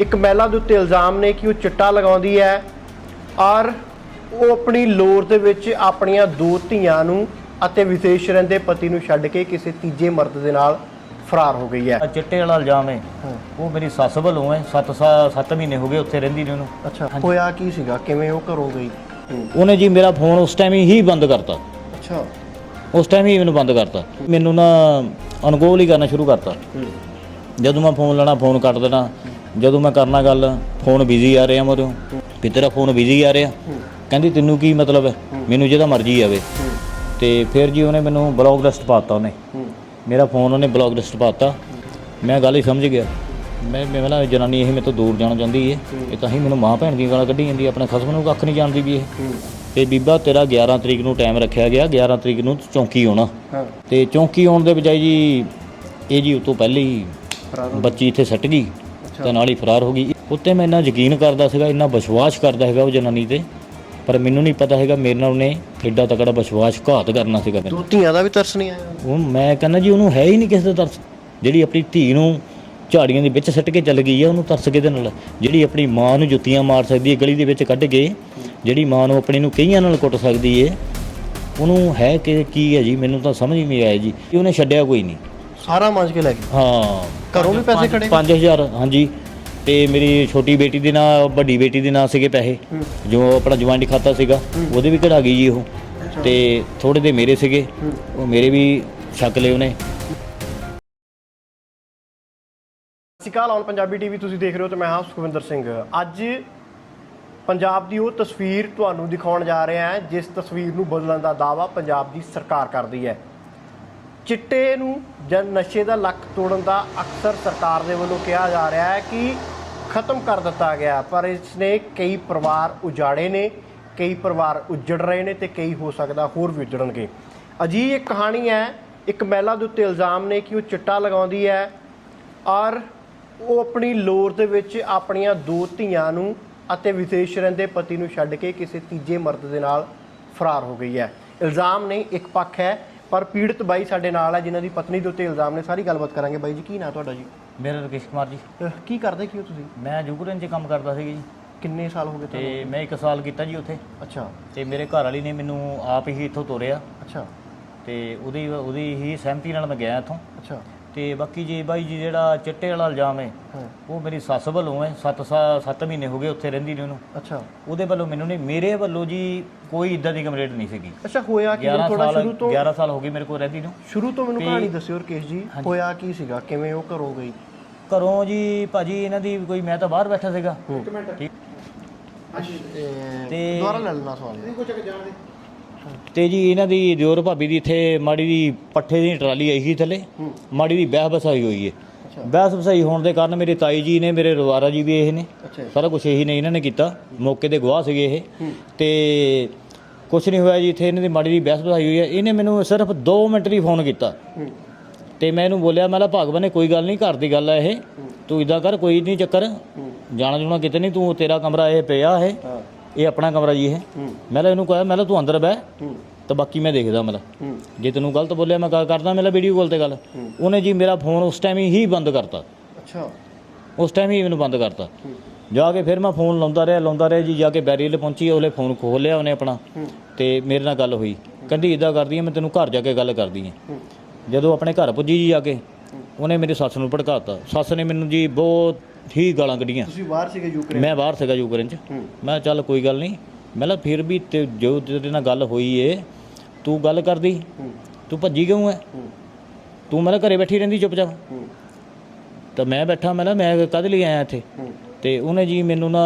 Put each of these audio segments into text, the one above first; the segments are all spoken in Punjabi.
ਇੱਕ ਮਹਿਲਾ ਦੇ ਉੱਤੇ ਇਲਜ਼ਾਮ ਨੇ ਕਿ ਉਹ ਚਿੱਟਾ ਲਗਾਉਂਦੀ ਹੈ ਔਰ ਉਹ ਆਪਣੀ ਲੋਰ ਦੇ ਵਿੱਚ ਆਪਣੀਆਂ ਦੋ ਧੀਆਂ ਨੂੰ ਅਤੇ ਵਿਦੇਸ਼ ਰਹਿੰਦੇ ਪਤੀ ਨੂੰ ਛੱਡ ਕੇ ਕਿਸੇ ਤੀਜੇ ਮਰਦ ਦੇ ਨਾਲ ਫਰਾਰ ਹੋ ਗਈ ਹੈ। ਚਿੱਟੇ ਵਾਲਾ ਇਲਜ਼ਾਮ ਹੈ। ਉਹ ਮੇਰੀ ਸੱਸ ਵੱਲੋਂ ਹੈ। 7 7 ਮਹੀਨੇ ਹੋ ਗਏ ਉੱਥੇ ਰਹਿੰਦੀ ਨੇ ਉਹਨੂੰ। ਅੱਛਾ ਹੋਇਆ ਕੀ ਸੀਗਾ? ਕਿਵੇਂ ਉਹ ਘਰੋਂ ਗਈ? ਉਹਨੇ ਜੀ ਮੇਰਾ ਫੋਨ ਉਸ ਟਾਈਮ ਹੀ ਬੰਦ ਕਰਤਾ। ਅੱਛਾ। ਉਸ ਟਾਈਮ ਹੀ ਮੈਨੂੰ ਬੰਦ ਕਰਤਾ। ਮੈਨੂੰ ਨਾ ਅਨਗੋਲ ਹੀ ਕਰਨਾ ਸ਼ੁਰੂ ਕਰਤਾ। ਜਦੋਂ ਮੈਂ ਫੋਨ ਲੈਣਾ ਫੋਨ ਕੱਟ ਦੇਣਾ। ਜਦੋਂ ਮੈਂ ਕਰਨਾ ਗੱਲ ਫੋਨ ਬਿਜ਼ੀ ਆ ਰਿਹਾ ਮਰੋ। ਵੀ ਤੇਰਾ ਫੋਨ ਬਿਜ਼ੀ ਆ ਰਿਹਾ। ਕਹਿੰਦੀ ਤੈਨੂੰ ਕੀ ਮਤਲਬ ਹੈ? ਮੈਨੂੰ ਜਿਹਦਾ ਮਰਜ਼ੀ ਆਵੇ। ਤੇ ਫਿਰ ਜੀ ਉਹਨੇ ਮੈਨੂੰ ਬਲੌਕ ਲਿਸਟ ਪਾਤਾ ਉਹਨੇ। ਮੇਰਾ ਫੋਨ ਉਹਨੇ ਬਲੌਕ ਲਿਸਟ ਪਾਤਾ ਮੈਂ ਗੱਲ ਹੀ ਸਮਝ ਗਿਆ। ਮੈਂ ਮੈਂ ਪਹਿਲਾਂ ਜਨਾਨੀ ਇਹ ਮੇਰੇ ਤੋਂ ਦੂਰ ਜਾਣਾ ਚਾਹੁੰਦੀ ਏ। ਇਹ ਤਾਂ ਹੀ ਮੈਨੂੰ ਮਾਂ ਭੈਣ ਦੀ ਗਾਲਾਂ ਕੱਢੀ ਜਾਂਦੀ ਆਪਣੇ ਖਸਮ ਨੂੰ ਕੱਖ ਨਹੀਂ ਜਾਣਦੀ ਵੀ ਇਹ। ਤੇ ਬੀਬਾ ਤੇਰਾ 11 ਤਰੀਕ ਨੂੰ ਟਾਈਮ ਰੱਖਿਆ ਗਿਆ। 11 ਤਰੀਕ ਨੂੰ ਚੌਂਕੀ ਆਉਣਾ। ਤੇ ਚੌਂਕੀ ਆਉਣ ਦੇ ਬਜਾਏ ਜੀ ਇਹ ਜੀ ਉਤੋਂ ਪਹਿਲੇ ਹੋ ਬੱਚੀ ਇੱਥੇ ਸੱਟ ਗਈ। ਤੇ ਨਾਲ ਹੀ ਫਰਾਰ ਹੋ ਗਈ। ਉੱਤੇ ਮੈਂ ਇੰਨਾ ਯਕੀਨ ਕਰਦਾ ਸੀਗਾ ਇੰਨਾ ਵਿਸ਼ਵਾਸ ਕਰਦਾ ਹੈਗਾ ਉਹ ਜਨਾਨੀ ਤੇ ਪਰ ਮੈਨੂੰ ਨਹੀਂ ਪਤਾ ਹੈਗਾ ਮੇਰੇ ਨਾਲ ਉਹਨੇ ਐਡਾ ਤਕੜਾ ਵਿਸ਼ਵਾਸ ਘਾਤ ਕਰਨਾ ਸੀਗਾ ਮੈਨੂੰ। ਧੀਆਂ ਦਾ ਵੀ ਤਰਸ ਨਹੀਂ ਆਇਆ। ਉਹ ਮੈਂ ਕਹਿੰਦਾ ਜੀ ਉਹਨੂੰ ਹੈ ਹੀ ਨਹੀਂ ਕਿਸੇ ਦਾ ਤਰਸ। ਜਿਹੜੀ ਆਪਣੀ ਧੀ ਨੂੰ ਝਾੜੀਆਂ ਦੇ ਵਿੱਚ ਸੱਟ ਕੇ ਚੱਲ ਗਈ ਹੈ ਉਹਨੂੰ ਤਰਸ ਕਿਹਦੇ ਨਾਲ? ਜਿਹੜੀ ਆਪਣੀ ਮਾਂ ਨੂੰ ਜੁੱਤੀਆਂ ਮਾਰ ਸਕਦੀ ਹੈ ਗਲੀ ਦੇ ਵਿੱਚ ਕੱਢ ਕੇ ਜਿਹੜੀ ਮਾਂ ਨੂੰ ਆਪਣੀ ਨੂੰ ਕਈਆਂ ਨਾਲ ਕੁੱਟ ਸਕਦੀ ਹੈ ਉਹਨੂੰ ਹੈ ਕਿ ਕੀ ਹੈ ਜੀ? ਮੈਨੂੰ ਤਾਂ ਸਮਝ ਹੀ ਨਹੀਂ ਆਇਆ ਜੀ। ਕਿ ਉਹਨੇ ਛੱਡਿਆ ਕੋਈ ਨਹੀਂ। ਸਾਰਾ ਮੰਜ ਕੇ ਲੈ ਗਈ ਹਾਂ। ਘਰੋਂ ਵੀ ਪੈਸੇ ਖੜੇ 5000 ਹਾਂਜੀ। ਤੇ ਮੇਰੀ ਛੋਟੀ ਬੇਟੀ ਦੇ ਨਾਂ ਵੱਡੀ ਬੇਟੀ ਦੇ ਨਾਂ ਸੀਗੇ ਪੈਸੇ। ਜੋ ਆਪਣਾ ਜਵਾਨੀ ਖਾਤਾ ਸੀਗਾ ਉਹਦੇ ਵੀ ਕਢਾ ਗਈ ਜੀ ਉਹ। ਤੇ ਥੋੜੇ ਦੇ ਮੇਰੇ ਸੀਗੇ। ਉਹ ਮੇਰੇ ਵੀ ਛੱਕ ਲਏ ਉਹਨੇ। ਅਕਾਲ ਔਨ ਪੰਜਾਬੀ ਟੀਵੀ ਤੁਸੀਂ ਦੇਖ ਰਹੇ ਹੋ ਤੇ ਮੈਂ ਹਾਂ ਸੁਖਵਿੰਦਰ ਸਿੰਘ। ਅੱਜ ਪੰਜਾਬ ਦੀ ਉਹ ਤਸਵੀਰ ਤੁਹਾਨੂੰ ਦਿਖਾਉਣ ਜਾ ਰਿਹਾ ਹਾਂ ਜਿਸ ਤਸਵੀਰ ਨੂੰ ਬਦਲਣ ਦਾ ਦਾਅਵਾ ਪੰਜਾਬ ਦੀ ਸਰਕਾਰ ਕਰਦੀ ਹੈ। ਚਿੱਟੇ ਨੂੰ ਜਾਂ ਨਸ਼ੇ ਦਾ ਲੱਕ ਤੋੜਨ ਦਾ ਅਕਸਰ ਸਰਕਾਰ ਦੇ ਵੱਲੋਂ ਕਿਹਾ ਜਾ ਰਿਹਾ ਹੈ ਕਿ ਖਤਮ ਕਰ ਦਿੱਤਾ ਗਿਆ ਪਰ ਇਸ ਨੇ ਕਈ ਪਰਿਵਾਰ ਉਜਾੜੇ ਨੇ, ਕਈ ਪਰਿਵਾਰ ਉਜੜ ਰਹੇ ਨੇ ਤੇ ਕਈ ਹੋ ਸਕਦਾ ਹੋਰ ਵੀ ਉਜੜਨਗੇ। ਅਜੀ ਇੱਕ ਕਹਾਣੀ ਹੈ, ਇੱਕ ਮਹਿਲਾ ਦੇ ਉੱਤੇ ਇਲਜ਼ਾਮ ਨੇ ਕਿ ਉਹ ਚਿੱਟਾ ਲਗਾਉਂਦੀ ਹੈ ਔਰ ਉਹ ਆਪਣੀ ਲੋਰ ਦੇ ਵਿੱਚ ਆਪਣੀਆਂ ਦੋ ਧੀਆਂ ਨੂੰ ਅਤੇ ਵਿਦੇਸ਼ ਰਹਿੰਦੇ ਪਤੀ ਨੂੰ ਛੱਡ ਕੇ ਕਿਸੇ ਤੀਜੇ ਮਰਦ ਦੇ ਨਾਲ ਫਰਾਰ ਹੋ ਗਈ ਹੈ। ਇਲਜ਼ਾਮ ਨਹੀਂ, ਇੱਕ ਪੱਖ ਹੈ ਪਰ ਪੀੜਤ ਬਾਈ ਸਾਡੇ ਨਾਲ ਹੈ ਜਿਨ੍ਹਾਂ ਦੀ ਪਤਨੀ ਦੇ ਉੱਤੇ ਇਲਜ਼ਾਮ ਨੇ ਸਾਰੀ ਗੱਲਬਾਤ ਕਰਾਂਗੇ। ਬਾਈ ਜੀ ਕੀ ਨਾਂ ਤੁਹਾਡਾ ਜੀ? ਮੇਰਾ ਰਕੇਸ਼ ਕੁਮਾਰ ਜੀ। ਅਹ ਕੀ ਕਰਦੇ ਕੀ ਹੋ ਤੁਸੀਂ? ਮੈਂ ਜੁਗਰਨ 'ਚ ਕੰਮ ਕਰਦਾ ਸੀਗਾ ਜੀ। ਕਿੰਨੇ ਸਾਲ ਹੋ ਗਏ ਤੁਹਾਨੂੰ? ਤੇ ਮੈਂ 1 ਸਾਲ ਕੀਤਾ ਜੀ ਉੱਥੇ। ਅੱਛਾ। ਤੇ ਮੇਰੇ ਘਰ ਵਾਲੀ ਨੇ ਮੈਨੂੰ ਆਪ ਹੀ ਇੱਥੋਂ ਤੋਰਿਆ। ਅੱਛਾ। ਤੇ ਉਹਦੀ ਉਹਦੀ ਹੀ ਸਹਿਮਤੀ ਨਾਲ ਮੈਂ ਗਿਆ ਇੱਥੋਂ। ਅੱਛਾ। ਤੇ ਬਾਕੀ ਜੀ ਬਾਈ ਜੀ ਜਿਹੜਾ ਚਿੱਟੇ ਵਾਲਾ ਇਲਜ਼ਾਮ ਹੈ ਉਹ ਮੇਰੀ ਸੱਸ ਵੱਲੋਂ ਹੈ 7 7 ਮਹੀਨੇ ਹੋ ਗਏ ਉੱਥੇ ਰਹਿੰਦੀ ਨੇ ਉਹਨੂੰ। ਅੱਛਾ। ਉਹਦੇ ਵੱਲੋਂ ਮੈਨੂੰ ਨਹੀਂ ਮੇਰੇ ਵੱਲੋਂ ਜੀ ਕੋਈ ਇਦਾਂ ਦੀ ਕੰਪਲੇਂਟ ਨਹੀਂ ਸੀਗੀ। ਅੱਛਾ ਹੋਇਆ ਕੀ 11 ਥੋੜਾ ਸਾਲ ਸ਼ੁਰੂ ਤੋਂ 11 ਸਾਲ ਹੋ ਗਏ ਮੇਰੇ ਕੋਲ ਰਹਿੰਦੀ ਨੂੰ। ਸ਼ੁਰੂ ਤੋਂ ਮੈਨੂੰ ਕਹਾਣੀ ਦੱਸਿਓ ਰਕੇਸ਼ ਜੀ ਹੋਇਆ ਕੀ ਸੀਗਾ? ਕਿਵੇਂ ਉਹ ਘਰੋਂ ਗਈ? ਘਰੋਂ ਜੀ ਭਾਜੀ ਇਹਨਾਂ ਦੀ ਕੋਈ ਮੈਂ ਤਾਂ ਬਾਹਰ ਬੈਠਾ ਸੀਗਾ। ਠੀਕ। ਤੇ ਦੁਬਾਰਾ ਲੈ ਲੈਣਾ ਸਵਾਲ। ਤੇ ਜੀ ਇਹਨਾਂ ਦੀ ਦਿਓਰ ਭਾਬੀ ਦੀ ਇੱਥੇ ਮਾੜੀ ਦੀ ਪੱਠੇ ਦੀ ਟਰਾਲੀ ਆਈ ਸੀ ਥੱਲੇ। ਮਾੜੀ ਦੀ ਬਹਿ ਬਸਾਈ ਹੋਈ ਹੈ ਬਹਿਸ ਬਸਾਈ ਹੋਣ ਦੇ ਕਾਰਨ ਮੇਰੇ ਤਾਈ ਜੀ ਨੇ ਮੇਰੇ ਰਵਾਰਾ ਜੀ ਵੀ ਇਹ ਨੇ। ਸਾਰਾ ਕੁਝ ਇਹੀ ਨੇ ਇਹਨਾਂ ਨੇ ਕੀਤਾ। ਮੌਕੇ ਦੇ ਗਵਾਹ ਸੀਗੇ ਇਹ। ਤੇ ਕੁਝ ਨਹੀਂ ਹੋਇਆ ਜੀ ਇੱਥੇ ਇਹਨਾਂ ਦੀ ਮਾੜੀ ਦੀ ਬਹਿਸ ਬਸਾਈ ਹੋਈ ਹੈ ਇਹਨੇ ਮੈਨੂੰ ਸਿਰਫ 2 ਮਿੰਟ ਲਈ ਫੋਨ ਕੀਤਾ। ਤੇ ਮੈਂ ਇਹਨੂੰ ਬੋਲਿਆ ਮੈਂ ਲਾ ਭਗਵਾਨ ਨੇ ਕੋਈ ਗੱਲ ਨਹੀਂ ਘਰ ਦੀ ਗੱਲ ਹੈ ਇਹ। ਤੂੰ ਇਦਾਂ ਕਰ ਕੋਈ ਨਹੀਂ ਚੱਕਰ। ਜਾਣਾ ਜੁਣਾ ਕਿਤੇ ਨਹੀਂ ਤੂੰ ਤੇਰਾ ਕਮਰਾ ਇਹ ਪਿਆ ਹਾਂ। ਇਹ ਆਪਣਾ ਕਮਰਾ ਜੀ ਇਹ ਮੈਂ ਲਾ ਇਹਨੂੰ ਕਿਹਾ ਮੈਂ ਲਾ ਤੂੰ ਅੰਦਰ ਬਹਿ। ਤਾਂ ਬਾਕੀ ਮੈਂ ਦੇਖਦਾ ਮੈਂ ਲਾ ਜੇ ਤੈਨੂੰ ਗਲਤ ਬੋਲਿਆ ਮੈਂ ਕਰ- ਕਰਦਾ ਮੇਰਾ ਵੀਡੀਓ ਕਾਲ ਤੇ ਗੱਲ। ਉਹਨੇ ਜੀ ਮੇਰਾ ਫੋਨ ਉਸ ਟਾਈਮ ਹੀ ਬੰਦ ਕਰਤਾ। ਅੱਛਾ। ਉਸ ਟਾਈਮ ਹੀ ਮੈਨੂੰ ਬੰਦ ਕਰਤਾ। ਜਾ ਕੇ ਫਿਰ ਮੈਂ ਫੋਨ ਲਾਉਂਦਾ ਰਿਹਾ ਲਾਉਂਦਾ ਰਿਹਾ ਜੀ ਜਾ ਕੇ ਬੈਰੀਅਰ ਪਹੁੰਚੀ ਉਹਲੇ ਫੋਨ ਖੋਲ ਲਿਆ ਉਹਨੇ ਆਪਣਾ। ਤੇ ਮੇਰੇ ਨਾਲ ਗੱਲ ਹੋਈ। ਕਹਿੰਦੀ ਇਦਾਂ ਕਰਦੀ ਆ ਮੈਂ ਤੈਨੂੰ ਘਰ ਜਾ ਕੇ ਗੱਲ ਕਰਦੀ ਆ। ਜਦੋਂ ਆਪਣੇ ਘਰ ਪੁੱਜੀ ਜੀ ਜਾ ਕੇ ਉਹਨੇ ਮੇਰੀ ਸੱਸ ਨੂੰ ਭੜਕਾਤਾ। ਸੱਸ ਨੇ ਮੈਨੂੰ ਜੀ ਬਹੁਤ ਹੀ ਗਾਲਾਂ ਕੱਢੀਆਂ। ਤੁਸੀਂ ਬਾਹਰ ਸੀਗੇ ਯੂਕਰੇਨ? ਮੈਂ ਬਾਹਰ ਸੀਗਾ ਯੂਕਰੇਨ ਚ। ਮੈਂ ਚੱਲ ਕੋਈ ਗੱਲ ਨਹੀਂ। ਮੈਂ ਕਿਹਾ ਫਿਰ ਵੀ ਤੇ ਜੋ ਤੇਰੇ ਨਾਲ ਗੱਲ ਹੋਈ ਏ ਤੂੰ ਗੱਲ ਕਰਦੀ। ਤੂੰ ਭੱਜੀ ਕਿਉਂ ਐ? ਹੂੰ। ਤੂੰ ਮੈਂ ਘਰੇ ਬੈਠੀ ਰਹਿੰਦੀ ਚੁੱਪਚਾਪ। ਹੂੰ। ਤਾਂ ਮੈਂ ਬੈਠਾ ਮੈਂ ਕਿਹਾ ਮੈਂ ਕਦ ਲਈ ਆਇਆ ਇੱਥੇ? ਤੇ ਉਹਨੇ ਜੀ ਮੈਨੂੰ ਨਾ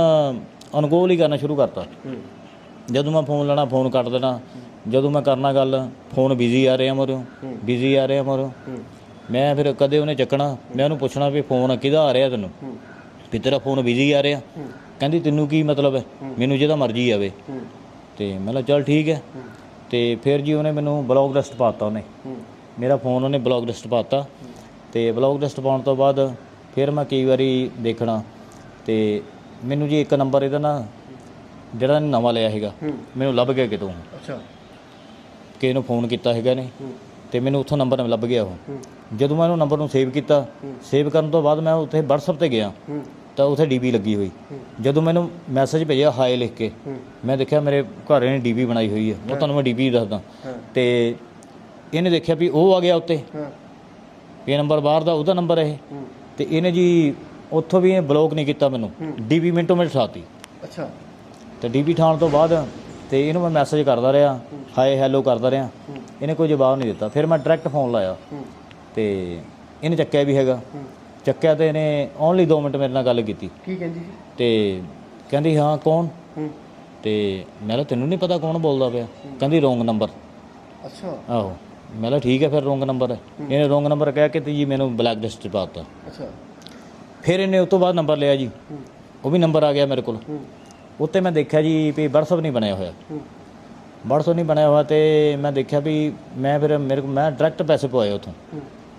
ਅਨਗੋਲ ਹੀ ਕਰਨਾ ਸ਼ੁਰੂ ਕਰਤਾ। ਜਦੋਂ ਮੈਂ ਫੋਨ ਲੈਣਾ ਫੋਨ ਕੱਟ ਦੇਣਾ। ਜਦੋਂ ਮੈਂ ਕਰਨਾ ਗੱਲ ਫੋਨ ਬਿਜ਼ੀ ਆ ਰਿਹਾ ਮਰੋ। ਬਿਜ਼ੀ ਆ ਰਿਹਾ ਮਰੋ। ਮੈਂ ਫਿਰ ਕਦੇ ਉਹਨੇ ਚੱਕਣਾ ਮੈਂ ਉਹਨੂੰ ਪੁੱਛਣਾ ਵੀ ਫੋਨ ਕਿਹਦਾ ਆ ਰਿਹਾ ਤੈਨੂੰ? ਵੀ ਤੇਰਾ ਫੋਨ ਬਿਜ਼ੀ ਆ ਰਿਹਾ। ਕਹਿੰਦੀ ਤੈਨੂੰ ਕੀ ਮਤਲਬ ਹੈ? ਮੈਨੂੰ ਜਿਹਦਾ ਮਰਜ਼ੀ ਆਵੇ। ਤੇ ਮੈਂ ਕਿਹਾ ਚੱਲ ਠੀਕ ਹੈ। ਤੇ ਫਿਰ ਜੀ ਉਹਨੇ ਮੈਨੂੰ ਬਲੌਕ ਲਿਸਟ ਪਾਤਾ ਉਹਨੇ। ਮੇਰਾ ਫੋਨ ਉਹਨੇ ਬਲੌਕ ਲਿਸਟ ਪਾਤਾ। ਤੇ ਬਲੌਕ ਲਿਸਟ ਪਾਉਣ ਤੋਂ ਬਾਅਦ ਫਿਰ ਮੈਂ ਕਈ ਵਾਰੀ ਦੇਖਣਾ। ਤੇ ਮੈਨੂੰ ਜੀ ਇੱਕ ਨੰਬਰ ਇਹਦਾ ਨਾ ਜਿਹੜਾ ਨਵਾਂ ਲਿਆ ਹੈਗਾ ਮੈਨੂੰ ਲੱਭ ਗਿਆ ਕਿਤੋਂ। ਅੱਛਾ। ਕਿ ਇਹਨੂੰ ਫੋਨ ਕੀਤਾ ਹੈਗਾ ਨੇ ਤੇ ਮੈਨੂੰ ਉੱਥੋਂ ਨੰਬਰ ਲੱਭ ਗਿਆ ਉਹ। ਜਦੋਂ ਮੈਂ ਉਹਨੂੰ ਨੰਬਰ ਨੂੰ ਸੇਵ ਕੀਤਾ ਸੇਵ ਕਰਨ ਤੋਂ ਬਾਅਦ ਮੈਂ ਉੱਥੇ WhatsApp ਤੇ ਗਿਆ ਤਾਂ ਉੱਥੇ ਡੀਪੀ ਲੱਗੀ ਹੋਈ। ਜਦੋਂ ਮੈਨੂੰ ਮੈਸੇਜ ਭੇਜਿਆ ਹਾਏ ਲਿਖ ਕੇ ਮੈਂ ਦੇਖਿਆ ਮੇਰੇ ਘਰ ਨੇ ਡੀਪੀ ਬਣਾਈ ਹੋਈ ਹੈ। ਉਹ ਤੁਹਾਨੂੰ ਮੈਂ ਡੀਪੀ ਦੱਸਦਾ। ਤੇ ਇਹਨੇ ਦੇਖਿਆ ਵੀ ਉਹ ਆ ਗਿਆ ਉੱਤੇ। ਇਹ ਨੰਬਰ ਬਾਹਰ ਦਾ ਉਹਦਾ ਨੰਬਰ ਇਹ। ਹੂੰ। ਤੇ ਇਹਨੇ ਜੀ ਉੱਥੋਂ ਵੀ ਇਹ ਬਲੌਕ ਨਹੀਂ ਕੀਤਾ ਮੈਨੂੰ। ਡੀਪੀ ਮਿੰਟੋ ਮਿੰਟ ਸਾਤੀ ਅੱਛਾ। ਤੇ ਡੀਪੀ ਠਾਣ ਤੋਂ ਬਾਅਦ ਤੇ ਇਹਨੂੰ ਮੈਂ ਮੈਸੇਜ ਕਰਦਾ ਰਿਹਾ ਹਾਏ ਹੈਲੋ ਕਰਦਾ ਰਿਹਾ। ਇਹਨੇ ਕੋਈ ਜਵਾਬ ਨਹੀਂ ਦਿੱਤਾ। ਫਿਰ ਮੈਂ ਡਾਇਰੈਕਟ ਫੋਨ ਲਾਇਆ। ਤੇ ਇਹਨੇ ਚੱਕਿਆ ਵੀ ਹੈਗਾ। ਚੱਕਿਆ ਤੇ ਇਹਨੇ ਓਨਲੀ 2 ਮਿੰਟ ਮੇਰੇ ਨਾਲ ਗੱਲ ਕੀਤੀ। ਕੀ ਕਹਿੰਦੀ ਸੀ? ਤੇ ਕਹਿੰਦੀ ਹਾਂ ਕੌਣ? ਹੂੰ। ਤੇ ਮੈਂ ਕਿਹਾ ਤੈਨੂੰ ਨਹੀਂ ਪਤਾ ਕੌਣ ਬੋਲਦਾ ਪਿਆ? ਕਹਿੰਦੀ ਰੋਂਗ ਨੰਬਰ। ਅੱਛਾ। ਆਹੋ। ਮੈਂ ਕਿਹਾ ਠੀਕ ਹੈ ਫਿਰ ਰੋਂਗ ਨੰਬਰ ਹੈ। ਇਹਨੇ ਰੋਂਗ ਨੰਬਰ ਕਹਿ ਕੇ ਤੇ ਜੀ ਮੈਨੂੰ ਬਲੈਕ ਲਿਸਟ 'ਚ ਪਾ ਦਿੱਤਾ। ਅੱਛਾ। ਫਿਰ ਇਹਨੇ ਉਸ ਤੋਂ ਬਾਅਦ ਨੰਬਰ ਲਿਆ ਜੀ। ਉਹ ਵੀ ਨੰਬਰ ਆ ਗਿਆ ਮੇਰੇ ਕੋਲ। ਉੱਤੇ ਮੈਂ ਦੇਖਿਆ ਜੀ ਵੀ WhatsApp ਨਹੀਂ ਬਣਿਆ ਹੋਇਆ। WhatsApp ਨਹੀਂ ਬਣਿਆ ਹੋਇਆ ਤੇ ਮੈਂ ਦੇਖਿਆ ਵੀ ਮੈਂ ਫਿਰ ਮੇਰੇ ਕੋਲ ਮੈਂ ਡਾਇਰੈਕਟ ਪੈਸੇ ਪਵਾਏ ਉੱਥੋਂ।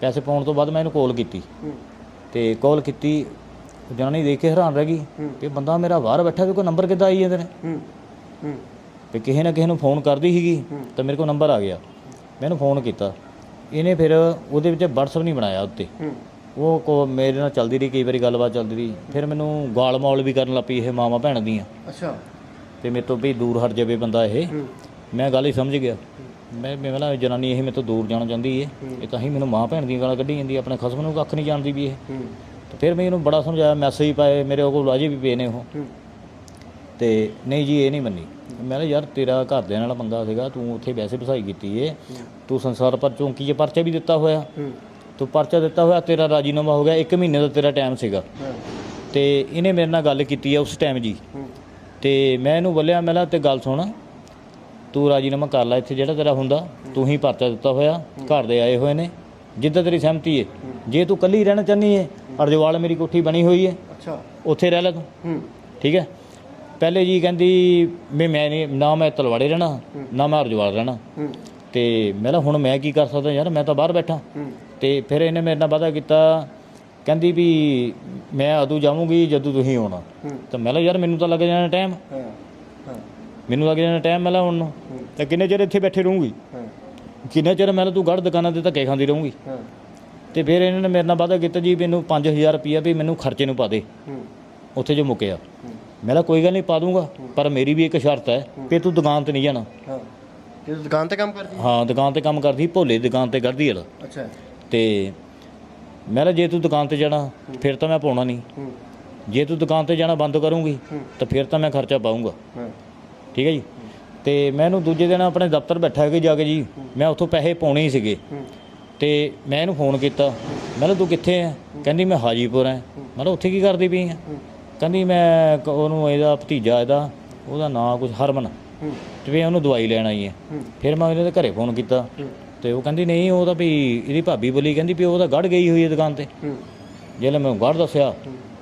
ਪੈਸੇ ਪਾਉਣ ਤੋਂ ਬਾਅਦ ਮੈਂ ਇਹਨੂੰ ਕਾਲ ਕੀਤੀ। ਤੇ ਕਾਲ ਕੀਤੀ ਜਨਾਨੀ ਦੇਖ ਕੇ ਹੈਰਾਨ ਰਹਿ ਗਈ। ਕਿ ਬੰਦਾ ਮੇਰਾ ਬਾਹਰ ਬੈਠਾ ਵੀ ਕੋਈ ਨੰਬਰ ਕਿੱਦਾਂ ਆਈ ਜਾਂਦੇ ਨੇ? ਤੇ ਕਿਸੇ ਨਾ ਕਿਸੇ ਨੂੰ ਫੋਨ ਕਰਦੀ ਸੀਗੀ। ਤਾਂ ਮੇਰੇ ਕੋਲ ਨੰਬਰ ਆ ਗਿਆ। ਮੈਨੂੰ ਫੋਨ ਕੀਤਾ। ਇਹਨੇ ਫਿਰ ਉਹਦੇ ਵਿੱਚ WhatsApp ਨਹੀਂ ਬਣਾਇਆ ਉੱਤੇ। ਉਹ ਕੋ ਮੇਰੇ ਨਾਲ ਚੱਲਦੀ ਰਹੀ ਕਈ ਵਾਰੀ ਗੱਲਬਾਤ ਚੱਲਦੀ ਰਹੀ। ਫਿਰ ਮੈਨੂੰ ਗਾਲ ਮੌਲ ਵੀ ਕਰਨ ਲੱਪੀ ਇਹ ਮਾਵਾ ਭੈਣ ਦੀਆਂ। ਅੱਛਾ। ਤੇ ਮੇਰੇ ਤੋਂ ਵੀ ਦੂਰ ਹਟ ਜਾਵੇ ਬੰਦਾ ਇਹ। ਮੈਂ ਗੱਲ ਹੀ ਸਮਝ ਗਿਆ। ਮੈਂ ਮੈਂ ਕਹਿੰਦਾ ਜਨਾਨੀ ਇਹ ਮੇਰੇ ਤੋਂ ਦੂਰ ਜਾਣਾ ਚਾਹੁੰਦੀ ਏ। ਇਹ ਤਾਂ ਹੀ ਮੈਨੂੰ ਮਾਂ ਭੈਣ ਦੀਆਂ ਗਾਲਾਂ ਕੱਢੀ ਜਾਂਦੀ ਆਪਣੇ ਖਸਮ ਨੂੰ ਕੱਖ ਨਹੀਂ ਜਾਣਦੀ ਵੀ ਇਹ। ਤੇ ਫਿਰ ਮੈਂ ਇਹਨੂੰ ਬੜਾ ਸਮਝਾਇਆ ਮੈਸੇਜ ਪਾਏ ਮੇਰੇ ਕੋਲ ਅਜੇ ਵੀ ਪਏ ਨੇ ਉਹ। ਤੇ ਨਹੀਂ ਜੀ ਇਹ ਨਹੀਂ ਮੰਨੀ। ਮੈਂ ਕਿਹਾ ਯਾਰ ਤੇਰਾ ਘਰਦਿਆਂ ਨਾਲ ਪੰਗਾ ਸੀਗਾ ਤੂੰ ਉੱਥੇ ਵੈਸੇ ਭਸਾਈ ਕੀਤੀ ਏ। ਤੂੰ ਸੰਸਾਰ ਪਰ ਚੌਂਕੀ 'ਚ ਪਰਚਾ ਵੀ ਦਿੱਤਾ ਹੋਇਆ। ਤੂੰ ਪਰਚਾ ਦਿੱਤਾ ਹੋਇਆ ਤੇਰਾ ਰਾਜੀਨਾਮਾ ਹੋ ਗਿਆ 1 ਮਹੀਨੇ ਦਾ ਤੇਰਾ ਟਾਈਮ ਸੀਗਾ। ਤੇ ਇਹਨੇ ਮੇਰੇ ਨਾਲ ਗੱਲ ਕੀਤੀ ਆ ਉਸ ਟਾਈਮ ਜੀ। ਤੇ ਮੈਂ ਇਹਨੂੰ ਬੋਲਿਆ ਮੈਂ ਲਾ ਤੇ ਗੱਲ ਸੁਣ। ਤੂੰ ਰਾਜੀਨਾਮਾ ਕਰ ਲੈ ਇੱਥੇ ਜਿਹੜਾ ਤੇਰਾ ਹੁੰਦਾ ਤੂੰ ਹੀ ਪਰਚਾ ਦਿੱਤਾ ਹੋਇਆ ਘਰ ਦੇ ਆਏ ਹੋਏ ਨੇ। ਜਿੱਦਾਂ ਤੇਰੀ ਸਹਿਮਤੀ ਏ। ਜੇ ਤੂੰ ਕੱਲੀ ਰਹਿਣਾ ਚਾਹਨੀ ਏ ਅਰਜਵਾਲ ਮੇਰੀ ਕੋਠੀ ਬਣੀ ਹੋਈ ਏ। ਅੱਛਾ। ਉੱਥੇ ਰਹਿ ਲੈ ਤੂੰ। ਹੂੰ। ਠੀਕ ਹੈ ਪਹਿਲੇ ਜੀ ਕਹਿੰਦੀ ਵੀ ਮੈਂ ਨਹੀਂ ਨਾ ਮੈਂ ਤਲਵਾੜੇ ਰਹਿਣਾ ਨਾ ਮੈਂ ਅਰਜਵਾਲ ਰਹਿਣਾ। ਹੂੰ। ਤੇ ਮੈਂ ਕਿਹਾ ਹੁਣ ਮੈਂ ਕੀ ਕਰ ਸਕਦਾ ਯਾਰ? ਮੈਂ ਤਾਂ ਬਾਹਰ ਬੈਠਾ। ਹੂੰ। ਤੇ ਫਿਰ ਇਹਨੇ ਮੇਰੇ ਨਾਲ ਵਾਅਦਾ ਕੀਤਾ। ਕਹਿੰਦੀ ਵੀ ਮੈਂ ਉਦੋਂ ਜਾਵਾਂਗੀ ਜਦੋਂ ਤੁਸੀਂ ਆਉਣਾ। ਹੂੰ। ਤਾਂ ਮੈਂ ਕਿਹਾ ਯਾਰ ਮੈਨੂੰ ਤਾਂ ਲੱਗ ਜਾਣਾ ਟਾਈਮ। ਹਾਂ ਹਾਂ। ਮੈਨੂੰ ਲੱਗ ਜਾਣਾ ਟਾਈਮ ਮੈਂ ਕਿਹਾ ਹੁਣ ਨੂੰ। ਤੇ ਕਿੰਨੇ ਚਿਰ ਇੱਥੇ ਬੈਠੇ ਰਹੂੰਗੀ? ਹਾਂ। ਕਿੰਨੇ ਚਿਰ ਮੈਂ ਤੂੰ ਗੜ ਦੁਕਾਨਾਂ ਤੇ ਧੱਕੇ ਖਾਂਦੀ ਰਹੂੰਗੀ? ਹਾਂ। ਤੇ ਫਿਰ ਇਹਨਾਂ ਨੇ ਮੇਰੇ ਨਾਲ ਵਾਅਦਾ ਕੀਤਾ ਜੀ ਮੈਨੂੰ 5000 ਰੁਪਈਆ ਵੀ ਮੈਨੂੰ ਖਰਚੇ ਨੂੰ ਪਾ ਦੇ। ਹੂੰ। ਉੱਥੇ ਜੋ ਮੁੱਕਿਆ। ਮੈਂ ਕਿਹਾ ਕੋਈ ਗੱਲ ਨਹੀਂ ਪਾ ਦੂੰਗਾ। ਪਰ ਮੇਰੀ ਵੀ ਇੱਕ ਸ਼ਰਤ ਹੈ ਕਿ ਤੂੰ ਦੁਕਾਨ ਤੇ ਨਹੀਂ ਜਾਣਾ। ਹਾਂ। ਇਹ ਦੁਕਾਨ ਤੇ ਕੰਮ ਕਰਦੀ ਹਾਂ? ਦੁਕਾਨ ਤੇ ਕੰਮ ਕਰਦੀ ਭੋਲੇ ਦੀ ਦੁਕਾਨ ਤੇ ਕਰਦੀ ਹੈ। ਅੱਛਾ। ਤੇ ਮੈਂ ਕਿਹਾ ਜੇ ਤੂੰ ਦੁਕਾਨ ਤੇ ਜਾਣਾ ਫਿਰ ਤਾਂ ਮੈਂ ਪਾਉਣਾ ਨਹੀਂ। ਹੂੰ। ਜੇ ਤੂੰ ਦੁਕਾਨ ਤੇ ਜਾਣਾ ਬੰਦ ਕਰੂੰਗੀ। ਤਾਂ ਫਿਰ ਤਾਂ ਮੈਂ ਖਰਚਾ ਪਾਉਂਗਾ ਹਾਂ। ਠੀਕ ਹੈ ਜੀ? ਤੇ ਮੈਂ ਇਹਨੂੰ ਦੂਜੇ ਦਿਨ ਆਪਣੇ ਦਫ਼ਤਰ ਬੈਠਾ ਕੇ ਜਾ ਕੇ ਜੀ ਮੈਂ ਉੱਥੋਂ ਪੈਸੇ ਪਾਉਣੇ ਹੀ ਸੀਗੇ। ਹੂੰ। ਤੇ ਮੈਂ ਇਹਨੂੰ ਫੋਨ ਕੀਤਾ ਮੈਂ ਕਿਹਾ ਤੂੰ ਕਿੱਥੇ ਆ ਕਹਿੰਦੀ ਮੈਂ ਹਾਜੀਪੁਰ ਆ ਮੈਂ ਕਿਹਾ ਉੱਥੇ ਕੀ ਕਰਦੀ ਪਈ ਆ ਕਹਿੰਦੀ ਮੈਂ ਉਹਨੂੰ ਇਹਦਾ ਭਤੀਜਾ ਇਹਦਾ ਉਹਦਾ ਨਾਂ ਕੁਝ ਹਰਮਨ। ਹੂੰ। ਤੇ ਵੀ ਉਹਨੂੰ ਦਵਾਈ ਲੈਣ ਆਈ ਹੈ। ਹੂੰ। ਫਿਰ ਮੈਂ ਇਹਦੇ ਘਰੇ ਫੋਨ ਕੀਤਾ। ਹੂੰ। ਤੇ ਉਹ ਕਹਿੰਦੀ ਨਹੀਂ ਉਹ ਤਾਂ ਵੀ ਇਹਦੀ ਭਾਬੀ ਬੋਲੀ ਕਹਿੰਦੀ ਵੀ ਉਹ ਤਾਂ ਗੜ ਗਈ ਹੋਈ ਹੈ ਦੁਕਾਨ ਤੇ। ਹੂੰ। ਜਦੋਂ ਮੈਂ ਗੜ ਦੱਸਿਆ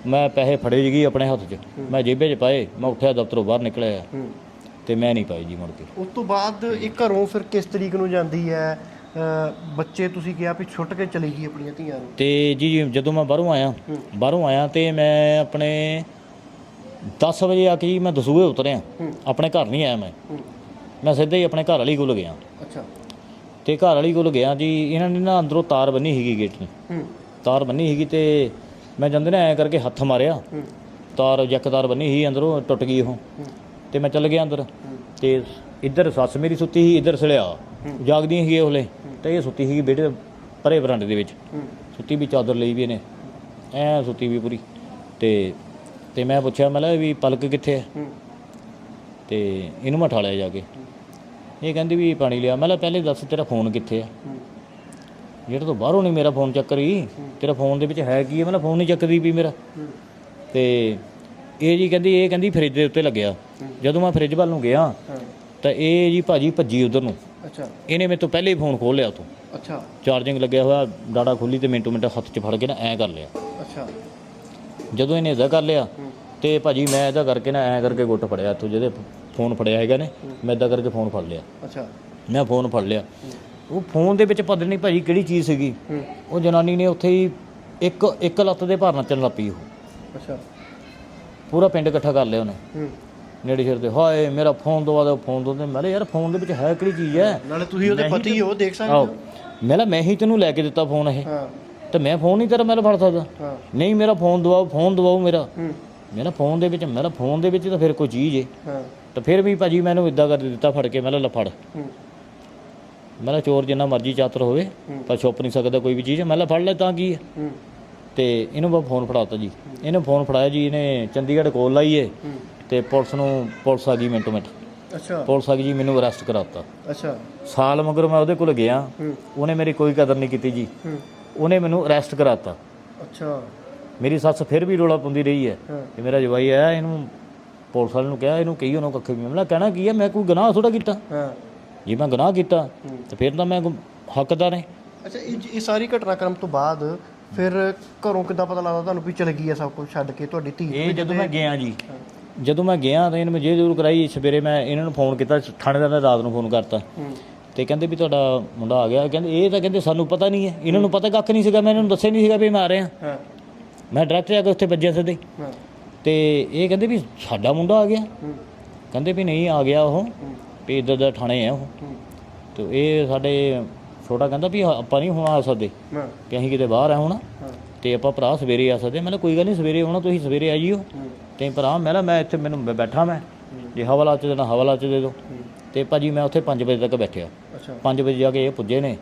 ਮੈਂ ਪੈਸੇ ਫੜੇ ਜੀ ਆਪਣੇ ਹੱਥ 'ਚ। ਮੈਂ ਜੇਬੇ 'ਚ ਪਾਏ ਮੈਂ ਉੱਠਿਆ ਦਫ਼ਤਰੋਂ ਬਾਹਰ ਨਿਕਲਿਆ। ਹੂੰ। ਤੇ ਮੈਂ ਨਹੀਂ ਪਾਈ ਜੀ ਮੁੜ ਕੇ। ਉਸ ਤੋਂ ਬਾਅਦ ਇਹ ਘਰੋਂ ਫਿਰ ਕਿਸ ਤਰੀਕ ਨੂੰ ਜਾਂਦੀ ਹੈ? ਅ, ਬੱਚੇ ਤੁਸੀਂ ਕਿਹਾ ਵੀ ਛੁੱਟ ਕੇ ਚਲੀ ਗਈ ਆਪਣੀਆਂ ਧੀਆਂ ਨੂੰ। ਤੇ ਜੀ ਜੀ, ਜਦੋਂ ਮੈਂ ਬਾਹਰੋਂ ਆਇਆ ਬਾਹਰੋਂ ਆਇਆ ਤੇ ਮੈਂ ਆਪਣੇ 10 ਵਜੇ ਆ ਕੇ ਜੀ ਮੈਂ ਦਸੂਹੇ ਉਤਰਿਆ। ਆਪਣੇ ਘਰ ਨਹੀਂ ਆਇਆ ਮੈਂ। ਹੂੰ। ਮੈਂ ਸਿੱਧਾ ਹੀ ਆਪਣੇ ਘਰ ਵਾਲੀ ਕੋਲ ਗਿਆ। ਅੱਛਾ। ਤੇ ਘਰ ਵਾਲੀ ਕੋਲ ਗਿਆ ਜੀ ਇਹਨਾਂ ਨੇ ਨਾ ਅੰਦਰੋਂ ਤਾਰ ਬੰਨੀ ਸੀਗੀ ਗੇਟ ਨੂੰ ਹੂੰ। ਤਾਰ ਬੰਨੀ ਸੀਗੀ ਤੇ ਮੈਂ ਜਾਂਦੇ ਨੇ ਐ ਕਰਕੇ ਹੱਥ ਮਾਰਿਆ। ਹੂੰ। ਤਾਰ ਜੱਕ ਤਾਰ ਬੰਨੀ ਸੀ ਅੰਦਰੋਂ ਟੁੱਟ ਗਈ ਉਹ। ਤੇ ਮੈਂ ਚੱਲ ਗਿਆ ਅੰਦਰ ਤੇ ਇੱਧਰ ਸੱਸ ਮੇਰੀ ਸੁੱਤੀ ਸੀ, ਇੱਧਰ ਸਲਿਆ ਜਾਗਦੀਆਂ ਸੀ ਉਹਲੇ ਤੇ ਇਹ ਸੁੱਤੀ ਸੀ ਬੇਟੇ ਪਰੇ ਬਰਾਂਡੇ ਦੇ ਵਿੱਚ। ਸੁੱਤੀ ਵੀ ਚਾਦਰ ਲਈ ਵੀ ਇਹਨੇ, ਐ ਸੁੱਤੀ ਵੀ ਪੂਰੀ। ਤੇ ਤੇ ਮੈਂ ਪੁੱਛਿਆ, ਮੈਂ ਕਿਹਾ ਵੀ ਪਲਕ ਕਿੱਥੇ ਹੈ ਹੂੰ ਤੇ ਇਹਨੂੰ ਮੈਂ ਠਾਲਿਆ ਜਾ ਕੇ। ਇਹ ਕਹਿੰਦੀ ਵੀ ਪਾਣੀ ਲਿਆ। ਮੈਂ ਕਿਹਾ ਪਹਿਲੇ ਦੱਸ ਤੇਰਾ ਫੋਨ ਕਿੱਥੇ ਹੈ ਜਿਹੜਾ ਤੋਂ ਬਾਹਰੋਂ ਨਹੀਂ ਮੇਰਾ ਫੋਨ ਚੱਕ ਰਹੀ, ਤੇਰਾ ਫੋਨ ਦੇ ਵਿੱਚ ਹੈ ਕੀ ਹੈ ਮੈਂ ਕਿਹਾ ਫੋਨ ਨਹੀਂ ਚੱਕਦੀ ਵੀ ਮੇਰਾ। ਹੂੰ ਤੇ ਇਹ ਜੀ ਕਹਿੰਦੀ ਇਹ ਕਹਿੰਦੀ ਫ੍ਰਿਜ ਦੇ ਉੱਤੇ ਲੱਗਿਆ। ਜਦੋਂ ਮੈਂ ਫ੍ਰਿਜ ਵੱਲ ਨੂੰ ਗਿਆ ਤਾਂ ਇਹ ਜੀ ਭਾਜੀ ਭੱਜੀ ਉਧਰ ਨੂੰ। ਅੱਛਾ। ਇਹਨੇ ਮੇਰੇ ਤੋਂ ਪਹਿਲੇ ਹੀ ਫੋਨ ਖੋਲ ਲਿਆ ਉਤੋਂ ਅੱਛਾ। ਚਾਰਜਿੰਗ ਲੱਗਿਆ ਹੋਇਆ ਡਾਟਾ ਖੋਲੀ ਤੇ ਮਿੰਟੋ ਮਿੰਟ ਹੱਥ 'ਚ ਫੜ ਕੇ ਨਾ ਐਂ ਕਰ ਲਿਆ। ਅੱਛਾ। ਜਦੋਂ ਇਹਨੇ ਇਹਦਾ ਕਰ ਲਿਆ ਤੇ ਭਾਜੀ ਮੈਂ ਇਹਦਾ ਕਰਕੇ ਨਾ ਐਂ ਕਰਕੇ ਗੁੱਟ ਫੜਿਆ ਇੱਥੋਂ ਜਿਹਦੇ ਫੋਨ ਫੜਿਆ ਹੈਗਾ ਨੇ ਮੈਂ ਇਦਾਂ ਕਰਕੇ ਫੋਨ ਫੜ ਲਿਆ। ਅੱਛਾ। ਮੈਂ ਫੋਨ ਫੜ ਲਿਆ। ਉਹ ਫੋਨ ਦੇ ਵਿੱਚ ਪਤਾ ਨਹੀਂ ਭਾਜੀ ਕਿਹੜੀ ਚੀਜ਼ ਸੀਗੀ। ਉਹ ਜਨਾਨੀ ਨੇ ਉੱਥੇ ਹੀ ਇੱਕ ਇੱਕ ਲੱਤ ਦੇ ਭਾਰ ਨੱਚਣ ਲੱਗ ਪਈ ਉਹ। ਅੱਛਾ। ਪੂਰਾ ਪਿੰਡ ਇਕੱਠਾ ਕਰ ਲਿਆ ਉਹਨੇ। ਹੂੰ। ਨੇੜੇ ਸਿਰ ਤੇ। ਹਾਏ ਮੇਰਾ ਫੋਨ ਤੋਂ ਬਾਅਦ ਫੋਨ ਤੋਂ ਤੇ ਮੈਂ ਕਿਹਾ ਯਾਰ ਫੋਨ ਦੇ ਵਿੱਚ ਹੈ ਕਿਹੜੀ ਚੀਜ਼ ਹੈ ਨਾਲੇ ਤੁਸੀਂ ਉਹਦੇ ਪਤੀ ਹੋ ਦੇਖ ਸਕਦੇ ਹੋ। ਮੈਂ ਕਿਹਾ ਮੈਂ ਹੀ ਤੈਨੂੰ ਲੈ ਕੇ ਦਿੱਤਾ ਫੋਨ ਇਹ। ਹਾਂ। ਤੇ ਮੈਂ ਫੋਨ ਨਹੀਂ ਤੇਰਾ ਮੈਂ ਫੜ ਸਕਦਾ। ਹਾਂ। ਨਹੀਂ ਮੇਰਾ ਫੋਨ ਦਵਾਓ ਫੋਨ ਦਵਾਓ ਮੇਰਾ। ਹੂੰ। ਮੇਰਾ ਫੋਨ ਦੇ ਵਿੱਚ ਮੇਰਾ ਫੋਨ ਦੇ ਵਿੱਚ ਤਾਂ ਫਿਰ ਕੋਈ ਚੀਜ਼ ਏ। ਹਾਂ। ਤਾਂ ਫਿਰ ਵੀ ਭਾਜੀ ਮੈਨੂੰ ਇਦਾਂ ਕਰ ਦਿੱਤਾ ਫੜ ਕੇ ਮੈਂ ਲੈ ਫੜ। ਹੂੰ। ਮੇਰਾ ਚੋਰ ਜਿੰਨਾ ਮਰਜ਼ੀ ਚਾਤਰ ਹੋਵੇ। ਪਰ ਛੁਪ ਨਹੀਂ ਸਕਦਾ ਕੋਈ ਵੀ ਚੀਜ਼। ਮੈਂ ਲੈ ਫੜ ਲੈ ਤਾਂ ਕੀ ਹੈ ਹੂੰ। ਤੇ ਇਹਨੂੰ ਮੈਂ ਫੋਨ ਫੜਾਤਾ ਜੀ। ਇਹਨੇ ਫੋਨ ਫੜਾਇਆ ਜੀ ਇਹਨੇ ਚੰਡੀਗੜ੍ਹ ਕੋਲ ਲਾਈਏ ਤੇ ਪੁਲਿਸ ਨੂੰ ਪੁਲਿਸ ਆ ਗਈ ਮਿੰਟੋ ਮਿੰਟ। ਅੱਛਾ। ਪੁਲਿਸ ਆ ਗਈ ਜੀ ਮੈਨੂੰ ਅਰੈਸਟ ਕਰਾਤਾ। ਅੱਛਾ। ਸਾਲ ਮਗਰ ਮੈਂ ਉਹਦੇ ਕੋਲ ਗਿਆ ਉਹਨੇ ਮੇਰੀ ਕੋਈ ਕਦਰ ਨਹੀਂ ਕੀਤੀ ਜੀ। ਉਹਨੇ ਮੈਨੂੰ ਅਰੈਸਟ ਕਰਾਤਾ। ਅੱਛਾ। ਮੇਰੀ ਸੱਸ ਫਿਰ ਵੀ ਰੋਲਾ ਪਾਉਂਦੀ ਰਹੀ ਹੈ। ਕਿ ਮੇਰਾ ਜਵਾਈ ਆਇਆ ਇਹਨੂੰ ਪੁਲਿਸ ਵਾਲੇ ਨੂੰ ਕਿਹਾ ਇਹਨੂੰ ਕਹੀ ਉਹਨੂੰ ਕੱਖ ਵੀ ਮੈਂ ਕਹਿਣਾ ਕੀ ਹੈ ਮੈਂ ਕੋਈ ਗੁਨਾਹ ਥੋੜਾ ਕੀਤਾ। ਹਾਂ। ਜੇ ਮੈਂ ਗੁਨਾਹ ਕੀਤਾ। ਤੇ ਫਿਰ ਤਾਂ ਮੈਂ ਹੱਕਦਾਰ ਹਾਂ ਅੱਛਾ ਇਹ ਸਾਰੀ ਘਟਨਾਕ੍ਰਮ ਤੋਂ ਬਾਅਦ ਫਿਰ ਘਰੋਂ ਕਿੱਦਾਂ ਪਤਾ ਲੱਗਦਾ ਤੁਹਾਨੂੰ ਵੀ ਚਲ ਗਈ ਹੈ ਸਭ ਕੁਝ ਛੱਡ ਕੇ ਤੁਹਾਡੀ ਧੀ ਇਹ ਜਦੋਂ ਮੈਂ ਗਿਆ ਜੀ ਜਦੋਂ ਮੈਂ ਗਿਆ ਤਾਂ ਇਹਨੂੰ ਮੈਂ ਜੇ ਜ਼ਰੂਰ ਕਰਾਈ ਸਵੇਰੇ ਮੈਂ ਇਹਨਾਂ ਨੂੰ ਫੋਨ ਕੀਤਾ ਥਾਣੇਦਾਰ ਨੇ ਰਾਤ ਨੂੰ ਫੋਨ ਕਰਤਾ। ਤੇ ਕਹਿੰਦੇ ਵੀ ਤੁਹਾਡਾ ਮੁੰਡਾ ਆ ਗਿਆ ਕਹਿੰਦੇ ਇਹ ਤਾਂ ਕਹਿੰਦੇ ਸਾਨੂੰ ਪਤਾ ਨਹੀਂ ਹੈ ਇਹਨਾਂ ਨੂੰ ਪਤਾ ਕੱਖ ਨਹੀਂ ਸੀਗਾ ਮੈਂ ਇਹਨਾਂ ਨੂੰ ਦੱਸਿਆ ਨਹੀਂ ਸੀਗਾ ਵੀ ਮੈਂ ਆ ਰਿਹਾ। ਮੈਂ ਡਾਇਰੈਕਟ ਜਾ ਕੇ ਉੱਥੇ ਵੱਜਿਆ ਹਾਂ। ਤੇ ਇਹ ਕਹਿੰਦੇ ਵੀ ਸਾਡਾ ਮੁੰਡਾ ਆ ਗਿਆ। ਕਹਿੰਦੇ ਵੀ ਨਹੀਂ ਆ ਗਿਆ ਉਹ ਵੀ ਇੱਧਰ ਦਾ ਥਾਣੇ ਆ ਉਹ। ਤੇ ਇਹ ਸਾਡੇ ਛੋਟਾ ਕਹਿੰਦਾ ਵੀ ਆਪਾਂ ਨਹੀਂ ਹੁਣ ਆ ਸਕਦੇ। ਹਾਂ। ਕਿ ਅਸੀਂ ਕਿਤੇ ਬਾਹਰ ਆ ਹੁਣ। ਤੇ ਆਪਾਂ ਭਰਾ ਸਵੇਰੇ ਆ ਸਕਦੇ। ਮੈਂ ਕਿਹਾ ਕੋਈ ਗੱਲ ਨਹੀਂ ਸਵੇਰੇ ਆਉਣਾ ਤੁਸੀਂ ਸਵੇਰੇ ਆ ਜਿਓ। ਤੇ ਭਰਾ ਮੈਂ ਕਿਹਾ ਮੈਂ ਇੱਥੇ ਮੈਨੂੰ ਮੈਂ ਬੈਠਾ ਮੈਂ। ਜੇ ਹਵਾਲਾ ਚ ਦੇਣਾ ਹਵਾਲਾ ਚ ਦੇ ਦਿਓ। ਤੇ ਭਾਜੀ ਮੈਂ ਉੱਥੇ 5 ਵਜੇ ਤੱਕ ਬੈਠਿਆ। ਅੱਛਾ। 5 ਵਜੇ ਜਾ ਕੇ ਇਹ ਪੁੱਜੇ ਨੇ।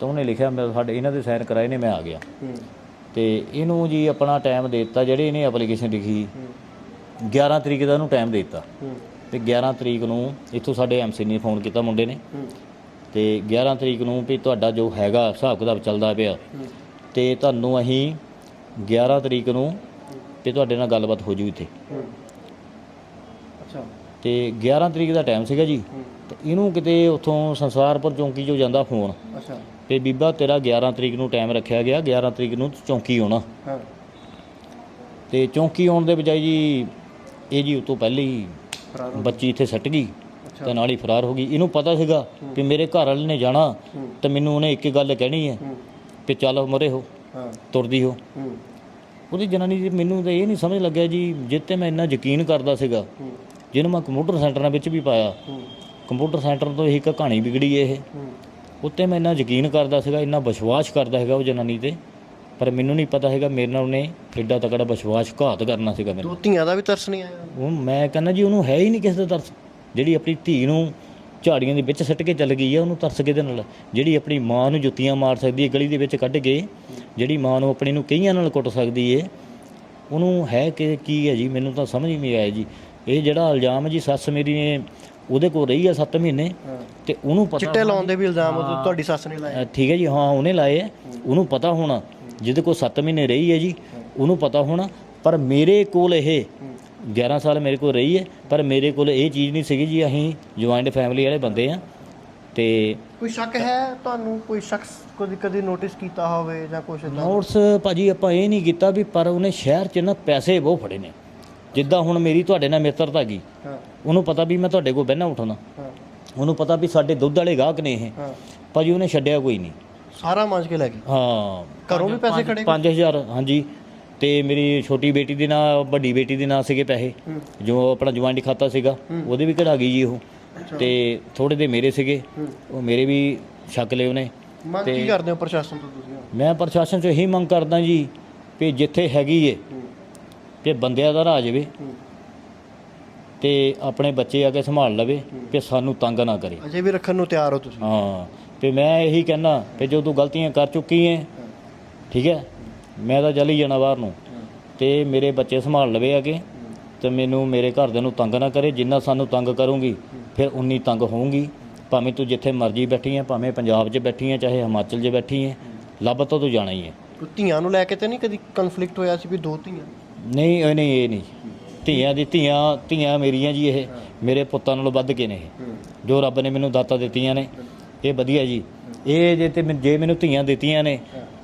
ਤਾਂ ਉਹਨੇ ਲਿਖਿਆ ਮੈਂ ਸਾਡੇ ਇਹਨਾਂ ਦੇ ਸਾਈਨ ਕਰਾਏ ਨੇ ਮੈਂ ਆ ਗਿਆ। ਤੇ ਇਹਨੂੰ ਜੀ ਆਪਣਾ ਟਾਈਮ ਦੇ ਦਿੱਤਾ ਜਿਹੜੇ ਇਹਨੇ ਐਪਲੀਕੇਸ਼ਨ ਲਿਖੀ। ਹੂੰ। 11 ਤਰੀਕ ਦਾ ਇਹਨੂੰ ਟਾਈਮ ਦੇ ਦਿੱਤਾ। ਤੇ 11 ਤਰੀਕ ਨੂੰ ਇੱਥੋਂ ਸਾਡੇ ਐਮਸੀ ਨੇ ਫੋਨ ਕੀਤਾ ਮੁੰਡੇ ਨੇ। ਤੇ 11 ਤਰੀਕ ਨੂੰ ਵੀ ਤੁਹਾਡਾ ਜੋ ਹੈਗਾ ਹਿਸਾਬ ਕਿਤਾਬ ਚੱਲਦਾ ਪਿਆ। ਤੇ ਤੁਹਾਨੂੰ ਅਸੀਂ 11 ਤਰੀਕ ਨੂੰ ਤੇ ਤੁਹਾਡੇ ਨਾਲ ਗੱਲਬਾਤ ਹੋ ਜੂ ਇੱਥੇ। ਅੱਛਾ। ਤੇ 11 ਤਰੀਕ ਦਾ ਟਾਈਮ ਸੀਗਾ ਜੀ। ਤੇ ਇਹਨੂੰ ਕਿਤੇ ਉੱਥੋਂ ਸੰਸਾਰਪੁਰ ਚੌਂਕੀ 'ਚੋਂ ਜਾਂਦਾ ਫੋਨ ਅੱਛਾ। ਤੇ ਬੀਬਾ ਤੇਰਾ 11 ਤਰੀਕ ਨੂੰ ਟਾਈਮ ਰੱਖਿਆ ਗਿਆ 11 ਤਰੀਕ ਨੂੰ ਤੂੰ ਚੌਂਕੀ ਆਉਣਾ। ਹਾਂ। ਤੇ ਚੌਂਕੀ ਆਉਣ ਦੇ ਬਜਾਏ ਜੀ ਇਹ ਜੀ ਉਤੋਂ ਪਹਿਲੇ ਹੀ ਬੱਚੀ ਇੱਥੇ ਸੱਟ ਗਈ। ਤੇ ਨਾਲ ਹੀ ਫਰਾਰ ਹੋ ਗਈ। ਇਹਨੂੰ ਪਤਾ ਸੀਗਾ ਕਿ ਮੇਰੇ ਘਰ ਵਾਲੇ ਨੇ ਜਾਣਾ ਤੇ ਮੈਨੂੰ ਉਹਨੇ ਇੱਕ ਹੀ ਗੱਲ ਕਹਿਣੀ ਹੈ ਕਿ ਚੱਲ ਮਰੇ ਹੋ ਤੁਰਦੀ ਹੋ। ਉਹਦੀ ਜਨਾਨੀ ਦੀ ਮੈਨੂੰ ਤਾਂ ਇਹ ਨਹੀਂ ਸਮਝ ਲੱਗਿਆ ਜੀ ਜਿੱਤੇ ਮੈਂ ਇੰਨਾ ਯਕੀਨ ਕਰਦਾ ਸੀਗਾ। ਜਿਹਨੂੰ ਮੈਂ ਕੰਪਿਊਟਰ ਸੈਂਟਰਾਂ ਵਿੱਚ ਵੀ ਪਾਇਆ। ਕੰਪਿਊਟਰ ਸੈਂਟਰ ਤੋਂ ਇੱਕ ਕਹਾਣੀ ਵਿਗੜੀ ਇਹ। ਉੱਤੇ ਮੈਂ ਇੰਨਾ ਯਕੀਨ ਕਰਦਾ ਸੀਗਾ ਇੰਨਾ ਵਿਸ਼ਵਾਸ ਕਰਦਾ ਹੈਗਾ ਉਹ ਜਨਾਨੀ ਤੇ। ਪਰ ਮੈਨੂੰ ਨਹੀਂ ਪਤਾ ਹੈਗਾ ਮੇਰੇ ਨਾਲ ਉਹਨੇ ਐਡਾ ਤਕੜਾ ਵਿਸ਼ਵਾਸ ਘਾਤ ਕਰਨਾ ਸੀਗਾ ਮੈਨੂੰ। ਦੋ ਧੀਆਂ ਦਾ ਵੀ ਤਰਸ ਨਹੀਂ ਆਇਆ। ਉਹ ਮੈਂ ਕਹਿੰਦਾ ਜੀ ਉਹਨੂੰ ਹੈ ਹੀ ਨਹੀਂ ਕਿਸੇ ਦਾ ਤਰਸ। ਜਿਹੜੀ ਆਪਣੀ ਧੀ ਨੂੰ ਝਾੜੀਆਂ ਦੇ ਵਿੱਚ ਸੱਟ ਕੇ ਚੱਲ ਗਈ ਆ ਉਹਨੂੰ ਤਰਸ ਕਿਹਦੇ ਨਾਲ ਜਿਹੜੀ ਆਪਣੀ ਮਾਂ ਨੂੰ ਜੁੱਤੀਆਂ ਮਾਰ ਸਕਦੀ ਹੈ ਗਲੀ ਦੇ ਵਿੱਚ ਕੱਢ ਕੇ ਜਿਹੜੀ ਮਾਂ ਨੂੰ ਆਪਣੀ ਨੂੰ ਕਈਆਂ ਨਾਲ ਕੁੱਟ ਸਕਦੀ ਏ ਉਹਨੂੰ ਹੈ ਕਿ ਕੀ ਹੈ ਜੀ ਮੈਨੂੰ ਤਾਂ ਸਮਝ ਹੀ ਨਹੀਂ ਆਇਆ ਜੀ। ਇਹ ਜਿਹੜਾ ਇਲਜ਼ਾਮ ਹੈ ਜੀ ਸੱਸ ਮੇਰੀ ਨੇ ਉਹਦੇ ਕੋਲ ਰਹੀ ਆ 7 ਮਹੀਨੇ ਹਾਂ। ਤੇ ਉਹਨੂੰ ਪਤਾ ਚਿੱਟੇ ਲਾਉਣ ਦੇ ਵੀ ਇਲਜ਼ਾਮ ਉਹ ਤੁਹਾਡੀ ਸੱਸ ਨੇ ਲਾਏ। ਠੀਕ ਹੈ ਜੀ ਹਾਂ ਉਹਨੇ ਲਾਏ ਹੈ ਉਹਨੂੰ ਪਤਾ ਹੋਣਾ ਜਿਹਦੇ ਕੋਲ 7 ਮਹੀਨੇ ਰਹੀ ਹੈ ਜੀ ਉਹਨੂੰ ਪਤਾ ਹੋਣਾ ਪਰ ਮੇਰੇ ਕੋਲ ਇਹ 11 ਸਾਲ ਮੇਰੇ ਕੋਲ ਰਹੀ ਹੈ ਪਰ ਮੇਰੇ ਕੋਲ ਇਹ ਚੀਜ਼ ਨਹੀਂ ਸੀਗੀ ਜੀ ਅਸੀਂ ਜੁਆਇੰਟ ਫੈਮਿਲੀ ਵਾਲੇ ਬੰਦੇ ਆ ਤੇ ਕੋਈ ਸ਼ੱਕ ਹੈ ਤੁਹਾਨੂੰ? ਕੋਈ ਸ਼ਖਸ ਕਦੀ ਕਦੀ ਨੋਟਿਸ ਕੀਤਾ ਹੋਵੇ ਜਾਂ ਕੁਝ ਇਦਾਂ ਨੋਟਸ ਭਾਜੀ ਆਪਾਂ ਇਹ ਨਹੀਂ ਕੀਤਾ ਵੀ ਪਰ ਉਹਨੇ ਸ਼ਹਿਰ 'ਚ ਨਾ ਪੈਸੇ ਬਹੁਤ ਫੜੇ ਨੇ। ਜਿੱਦਾਂ ਹੁਣ ਮੇਰੀ ਤੁਹਾਡੇ ਨਾਲ ਮਿੱਤਰਤਾ ਗਈ ਉਹਨੂੰ ਪਤਾ ਵੀ ਮੈਂ ਤੁਹਾਡੇ ਕੋਲ ਬਹਿਣਾ ਉਠਣਾ। ਹਾਂ। ਉਹਨੂੰ ਪਤਾ ਵੀ ਸਾਡੇ ਦੁੱਧ ਵਾਲੇ ਗਾਹਕ ਨੇ ਇਹ। ਭਾਜੀ ਉਹਨੇ ਛੱਡਿਆ ਕੋਈ ਨਹੀਂ। ਸਾਰਾ ਮੰਜ ਕੇ ਲੈ ਗਈ? ਹਾਂ। ਘਰੋਂ ਵੀ ਪੈਸੇ ਖੜੇ 5000 ਹਾਂਜੀ। ਤੇ ਮੇਰੀ ਛੋਟੀ ਬੇਟੀ ਦੇ ਨਾਂ ਵੱਡੀ ਬੇਟੀ ਦੇ ਨਾਂ ਸੀਗੇ ਪੈਸੇ। ਜੋ ਆਪਣਾ ਜੁਆਇੰਟ ਖਾਤਾ ਸੀਗਾ ਉਹਦੇ ਵੀ ਕਢਾ ਗਈ ਜੀ ਉਹ। ਤੇ ਥੋੜੇ ਦੇ ਮੇਰੇ ਸੀਗੇ। ਉਹ ਮੇਰੇ ਵੀ ਛਕ ਲਏ ਉਹਨੇ। ਮੰਗ ਕੀ ਕਰਦੇ ਹੋ ਪ੍ਰਸ਼ਾਸਨ ਤੋਂ ਤੁਸੀਂ ਮੈਂ ਪ੍ਰਸ਼ਾਸਨ ਤੋਂ ਇਹੀ ਮੰਗ ਕਰਦਾ ਜੀ ਕਿ ਜਿੱਥੇ ਹੈਗੀ ਏ ਕਿ ਬੰਦਿਆਂ ਦਾ ਰਾਜ ਵੇ ਹੂੰ। ਤੇ ਆਪਣੇ ਬੱਚੇ ਆ ਕੇ ਸੰਭਾਲ ਲਵੇ ਕਿ ਸਾਨੂੰ ਤੰਗ ਨਾ ਕਰੇ। ਅਜੇ ਵੀ ਰੱਖਣ ਨੂੰ ਤਿਆਰ ਹੋ ਤੁਸੀਂ? ਹਾਂ। ਤੇ ਮੈਂ ਇਹੀ ਕਹਿਣਾ ਕਿ ਜੋ ਤੂੰ ਗਲਤੀਆਂ ਕਰ ਚੁੱਕੀ ਹੈ। ਠੀਕ ਹੈ ਮੈਂ ਤਾਂ ਚਲੀ ਜਾਣਾ ਬਾਹਰ ਨੂੰ। ਤੇ ਮੇਰੇ ਬੱਚੇ ਸੰਭਾਲ ਲਵੇ ਕੇ ਤੇ ਮੈਨੂੰ ਮੇਰੇ ਘਰਦਿਆਂ ਨੂੰ ਤੰਗ ਨਾ ਕਰੇ ਜਿੰਨਾ ਸਾਨੂੰ ਤੰਗ ਕਰੂੰਗੀ ਫਿਰ ਉਨੀ ਤੰਗ ਹੋਊਂਗੀ। ਭਾਵੇਂ ਤੂੰ ਜਿੱਥੇ ਮਰਜ਼ੀ ਬੈਠੀ ਹੈ ਭਾਵੇਂ ਪੰਜਾਬ 'ਚ ਬੈਠੀ ਹੈ ਚਾਹੇ ਹਿਮਾਚਲ 'ਚ ਬੈਠੀ ਹੈ। ਲੱਭ ਤਾਂ ਤੂੰ ਜਾਣਾ ਹੀ ਹੈ ਧੀਆਂ ਨੂੰ ਲੈ ਕੇ ਤੇ ਨਹੀਂ ਕਦੀ ਕਨਫਲਿਕਟ ਹੋਇਆ ਸੀ ਵੀ ਦੋ ਧੀਆਂ? ਨਹੀਂ ਇਹ ਨਹੀਂ ਇਹ ਨਹੀਂ। ਧੀਆਂ ਦੀ ਧੀਆਂ ਧੀਆਂ ਮੇਰੀਆਂ ਜੀ ਇਹ। ਮੇਰੇ ਪੁੱਤਾਂ ਨਾਲੋਂ ਵੱਧ ਕੇ ਨੇ ਇਹ। ਜੋ ਰੱਬ ਨੇ ਮੈਨੂੰ ਦਾਤਾ ਦਿੱਤੀਆਂ ਨੇ। ਇਹ ਵਧੀਆ ਜੀ। ਇਹ ਜੇ ਤੇ ਮੈਨੂੰ- ਜੇ ਮੈਨੂੰ ਧੀਆਂ ਦਿੱਤੀਆਂ ਨੇ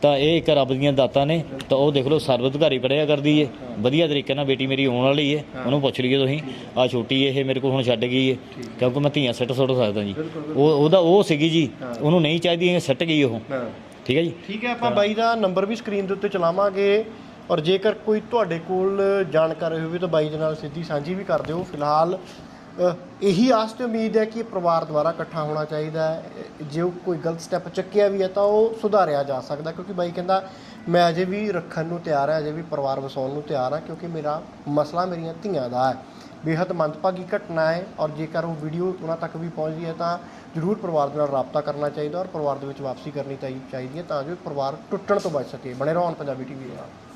ਤਾਂ ਇਹ ਇੱਕ ਰੱਬ ਦੀਆਂ ਦਾਤਾਂ ਨੇ ਤਾਂ ਉਹ ਦੇਖ ਲਓ ਸਰਬਅਧਿਕਾਰੀ ਪੜਿਆ ਕਰਦੀ ਏ। ਵਧੀਆ ਤਰੀਕੇ ਨਾਲ ਬੇਟੀ ਮੇਰੀ ਆਉਣ ਵਾਲੀ ਏ ਉਹਨੂੰ ਪੁੱਛ ਲਈਏ ਤੁਸੀਂ ਆ ਛੋਟੀ ਇਹ ਮੇਰੇ ਕੋਲ ਹੁਣ ਛੱਡ ਗਈ ਏ ਕਿਉਂਕਿ ਮੈਂ ਧੀਆਂ ਸੱਟ ਸੁੱਟ ਸਕਦਾ ਜੀ। ਉਹ ਉਹਦਾ ਉਹ ਸੀਗੀ ਜੀ ਉਹਨੂੰ ਨਹੀਂ ਚਾਹੀਦੀ ਇਹ ਸੱਟ ਗਈ ਉਹ। ਠੀਕ ਹੈ ਜੀ? ਠੀਕ ਹੈ ਆਪਾਂ ਬਾਈ ਦਾ ਨੰਬਰ ਵੀ ਸਕਰੀਨ ਦੇ ਉੱਤੇ ਚਲਾਵਾਂਗੇ। ਔਰ ਜੇਕਰ ਕੋਈ ਤੁਹਾਡੇ ਕੋਲ ਜਾਣਕਾਰੀ ਹੋਵੇ ਤਾਂ ਬਾਈ ਦੇ ਨਾਲ ਸਿੱਧੀ ਸਾਂਝੀ ਵੀ ਕਰ ਦਿਓ। ਫਿਲਹਾਲ ਇਹੀ ਆਸ ਤੇ ਉਮੀਦ ਹੈ ਕਿ ਪਰਿਵਾਰ ਦੁਆਰਾ ਇਕੱਠਾ ਹੋਣਾ ਚਾਹੀਦਾ ਹੈ। ਜੇ ਉਹ ਕੋਈ ਗਲਤ ਸਟੈਪ ਚੱਕਿਆ ਵੀ ਹੈ ਤਾਂ ਉਹ ਸੁਧਾਰਿਆ ਜਾ ਸਕਦਾ ਕਿਉਂਕਿ ਬਾਈ ਕਹਿੰਦਾ, ਮੈਂ ਅਜੇ ਵੀ ਰੱਖਣ ਨੂੰ ਤਿਆਰ ਹਾਂ, ਅਜੇ ਵੀ ਪਰਿਵਾਰ ਵਸਾਉਣ ਨੂੰ ਤਿਆਰ ਹਾਂ, ਕਿਉਂਕਿ ਮੇਰਾ ਮਸਲਾ ਮੇਰੀਆਂ ਧੀਆਂ ਦਾ ਹੈ। ਬੇहद ਮੰਦਭਾਗੀ ਘਟਨਾ ਹੈ ਔਰ ਜੇਕਰ ਉਹ ਵੀਡੀਓ ਉਹਨਾਂ ਤੱਕ ਵੀ ਪਹੁੰਚਦੀ ਹੈ ਤਾਂ ਜ਼ਰੂਰ ਪਰਿਵਾਰ ਦੇ ਨਾਲ ਰਾਬਤਾ ਕਰਨਾ ਚਾਹੀਦਾ ਔਰ ਪਰਿਵਾਰ ਦੇ ਵਿੱਚ ਵਾਪਸੀ ਕਰਨੀ ਚਾਹੀ- ਚਾਹੀਦੀ ਹੈ ਤਾਂ ਜੋ ਪਰਿਵਾਰ ਟੁੱਟਣ ਤੋਂ ਬਚ ਸਕੇ। ਬਣੇ ਰਹੋ ਪੰਜਾਬੀ ਟੀਵੀ ਦੇ ਨਾਲ।